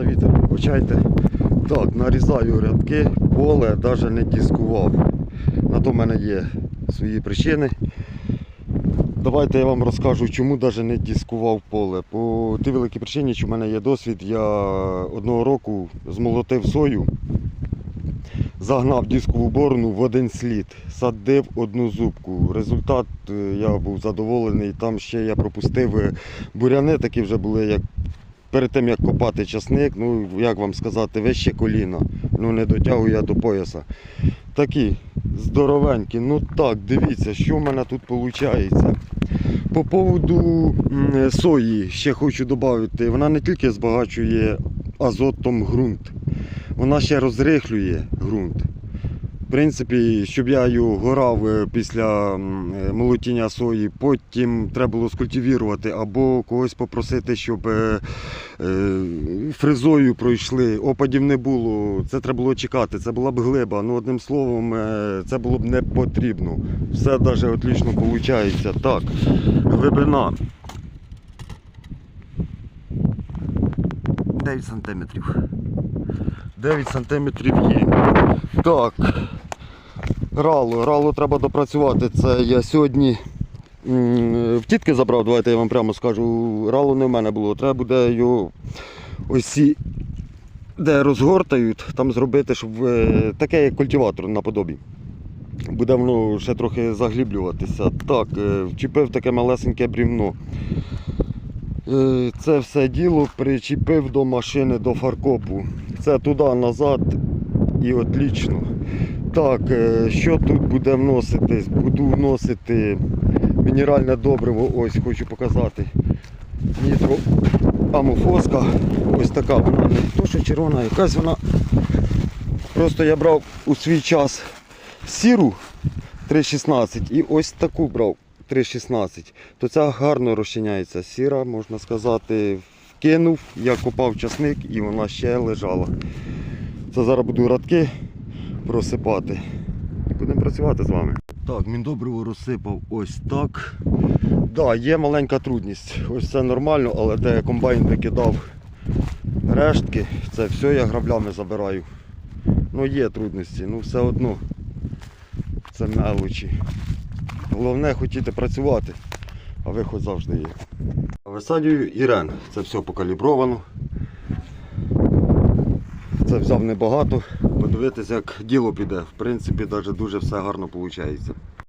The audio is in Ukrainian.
за вітер, вибачайте. Так, нарізаю рядки, поле навіть не дискував. На то в мене є свої причини. Давайте я вам розкажу, чому навіть не дискував поле. По тій великій причині, що в мене є досвід, я одного року змолотив сою, загнав дискову борону в один слід, садив одну зубку. Результат е, я був задоволений. Там ще я пропустив е, буряни, такі вже були, як перед тим як копати часник, ну як вам сказати, вище коліна. Ну не дотягую я до пояса. Такі здоровенькі. Ну так, дивіться, що в мене тут виходить. По поводу сої ще хочу додати, вона не тільки збагачує азотом ґрунт, вона ще розрихлює ґрунт. В принципі, щоб я його горав е, після е, молотіння сої, потім треба було скультивірувати або когось попросити, щоб е, фрезою пройшли, опадів не було, це треба було чекати, це була б глиба. Ну, одним словом, це було б не потрібно. Все навіть отлично виходить. Так, глибина. 9 сантиметрів. 9 сантиметрів є. Так. Рало, рало треба допрацювати. Це я сьогодні в тітки забрав, давайте я вам прямо скажу. Рало не в мене було. Треба буде його ось де розгортають, там зробити, щоб е, таке як культиватор наподобі. Буде воно ще трохи загліблюватися. Так, е, вчепив таке малесеньке брівно. Е, Це все діло причепив до машини, до фаркопу. Це туди, назад і отлично. Так, е, що тут буде вноситись? Буду вносити мінеральне добриво, ось хочу показати. Нітро амофоска. Ось така вона не то, що червона, якась вона. Просто я брав у свій час сіру 3,16 і ось таку брав 3,16. То ця гарно розчиняється. Сіра, можна сказати, вкинув, я копав часник і вона ще лежала. Це зараз буду радки просипати. І будемо працювати з вами. Так, міндобриво розсипав ось так. Да, є маленька трудність. Ось це нормально, але де комбайн викидав рештки, це все я граблями забираю. Ну є трудності, ну все одно. Це мелочі. Головне хотіти працювати, а виход завжди є. Висаджую Ірен. Це все покалібровано. Це взяв небагато, подивитися, як діло піде. В принципі, навіть дуже все гарно виходить.